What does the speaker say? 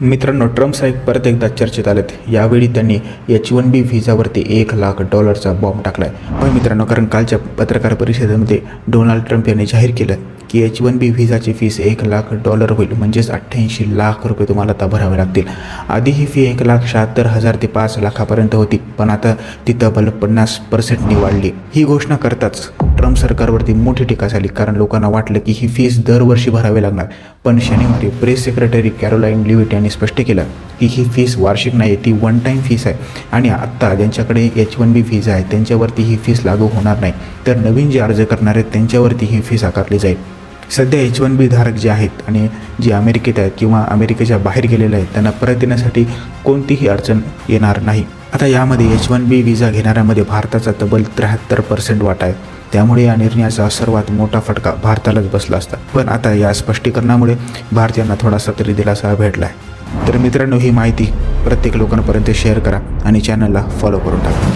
मित्रांनो ट्रम्प साहेब परत एकदा चर्चेत आलेत. यावेळी त्यांनी एच वन बी व्हिजावरती एक लाख डॉलरचा बॉम्ब टाकलाय. पण मित्रांनो कारण कालच्या पत्रकार परिषदेमध्ये डोनाल्ड ट्रम्प यांनी जाहीर केलं की एच वन बी व्हिजाची फीस एक लाख डॉलर होईल. म्हणजेच अठ्ठ्याऐंशी लाख रुपये तुम्हाला आता भरावे लागतील. आधी ही फी एक लाख शहात्तर हजार ते पाच लाखापर्यंत होती पण आता ती तब्बल पन्नास पर्सेंटनी वाढली. ही घोषणा करताच ट्रम्प सरकारवरती मोठी टीका झाली. कारण लोकांना वाटलं की ही फीस दरवर्षी भरावी लागणार. पण शनिवारी प्रेस सेक्रेटरी कॅरोलाईन लिविट यांनी स्पष्ट केलं की ही फीस वार्षिक नाही ती वन टाईम फीस आहे. आणि आत्ता ज्यांच्याकडे एच वन बी फीज आहे त्यांच्यावरती ही फीस लागू होणार नाही. तर नवीन जे अर्ज करणार आहेत त्यांच्यावरती ही फीस आकारली जाईल. सध्या एच वन बी धारक जे आहेत आणि जे अमेरिकेत आहेत किंवा अमेरिकेच्या बाहेर गेलेले आहेत त्यांना परत येण्यासाठी कोणतीही अडचण येणार नाही. आता यामध्ये एच वन बी विजा घेणाऱ्यामध्ये भारताचा तब्बल त्र्याहत्तर पर्सेंट वाटा आहे. त्यामुळे या निर्णयाचा सर्वात मोठा फटका भारतालाच बसला असता. पण आता या स्पष्टीकरणामुळे भारतीयांना थोडासा तरी दिलासा भेटला आहे तर मित्रांनो ही माहिती प्रत्येक लोकांपर्यंत शेअर करा आणि चॅनलला फॉलो करून टाका.